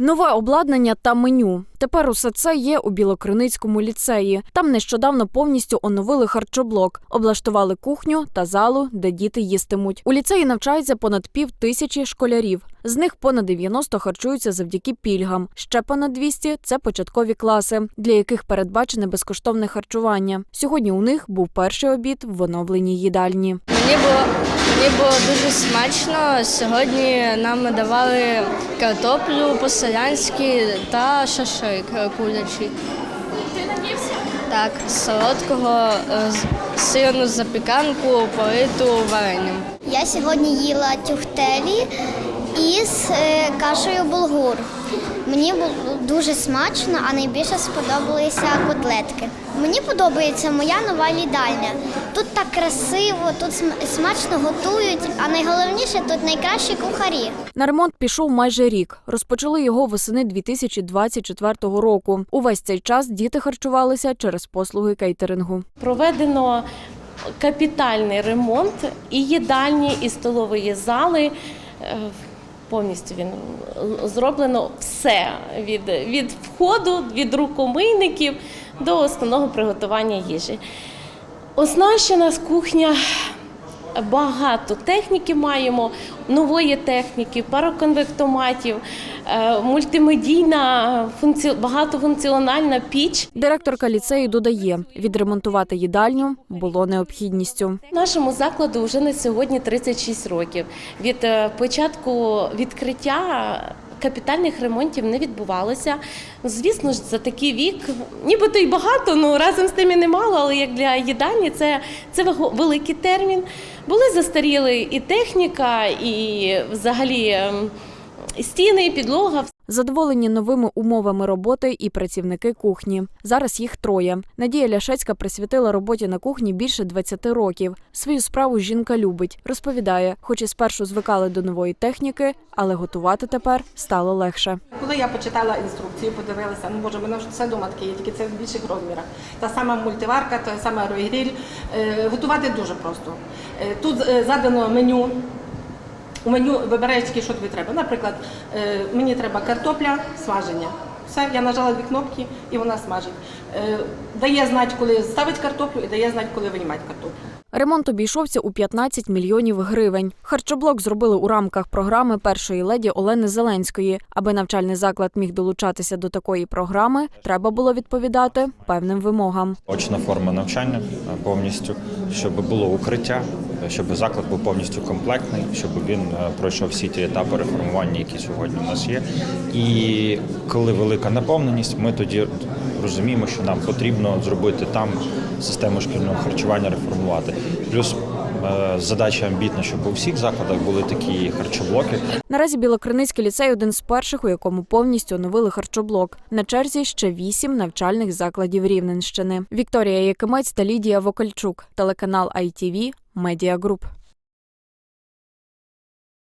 Нове обладнання та меню. Тепер усе це є у Білокриницькому ліцеї. Там нещодавно повністю оновили харчоблок, облаштували кухню та залу, де діти їстимуть. У ліцеї навчається понад пів тисячі школярів. З них понад 90 харчуються завдяки пільгам. Ще понад 200 – це початкові класи, для яких передбачене безкоштовне харчування. Сьогодні у них був перший обід в оновленій їдальні. Мені було, мені було дуже смачно. Сьогодні нам давали картоплю по-селянськи та шашлик курячий. Ти наївся? Так, солодкого е, сирну запіканку, политу варенням. Я сьогодні їла тюхтелі із е, кашею булгур. Мені було дуже смачно, а найбільше сподобалися котлетки. Мені подобається моя нова їдальня. Тут так красиво, тут смачно готують, а найголовніше тут найкращі кухарі. На ремонт пішов майже рік. Розпочали його восени 2024 року. Увесь цей час діти харчувалися через послуги кейтерингу. Проведено капітальний ремонт і їдальні, і столової зали. Е, Повністю він е, зроблено все від, від входу, від рукомийників до основного приготування їжі. Оснащена з кухня багато техніки маємо, нової техніки, пароконвектоматів, е, мультимедійна функці... багатофункціональна піч. Директорка ліцею додає, відремонтувати їдальню було необхідністю. Нашому закладу вже на сьогодні 36 років. Від е, початку відкриття капітальних ремонтів не відбувалося. Звісно ж, за такий вік, нібито й багато, ну разом з тим і немало, але як для їдальні це, це великий термін. Були застаріли і техніка, і взагалі ем, стіни, і підлога. Задоволені новими умовами роботи і працівники кухні. Зараз їх троє. Надія Ляшецька присвятила роботі на кухні більше 20 років. Свою справу жінка любить. Розповідає, хоч і спершу звикали до нової техніки, але готувати тепер стало легше. Коли я почитала інструкцію, подивилася, ну боже, мене вже все вдома таке є, тільки це в більших розмірах. Та сама мультиварка, та сама ройгріль. Е, готувати дуже просто. Е, тут е, задано меню. У меню вибираєш тільки, що тобі треба. Наприклад, е, мені треба картопля, смаження. Все, я нажала дві кнопки і вона смажить. Е, дає знати, коли ставить картоплю, і дає знати, коли винімати картоплю. Ремонт обійшовся у 15 мільйонів гривень. Харчоблок зробили у рамках програми першої леді Олени Зеленської. Аби навчальний заклад міг долучатися до такої програми, треба було відповідати певним вимогам. Очна форма навчання повністю, щоб було укриття, щоб заклад був повністю комплектний, щоб він е, пройшов всі ті етапи реформування, які сьогодні у нас є. І коли велика наповненість, ми тоді розуміємо, що нам потрібно зробити там систему шкільного харчування, реформувати. Плюс задача амбітна, щоб у всіх закладах були такі харчоблоки. Наразі Білокриницький ліцей один з перших, у якому повністю оновили харчоблок. На черзі ще вісім навчальних закладів Рівненщини. Вікторія Якимець та Лідія Вокальчук, телеканал ITV, Медіа Груп.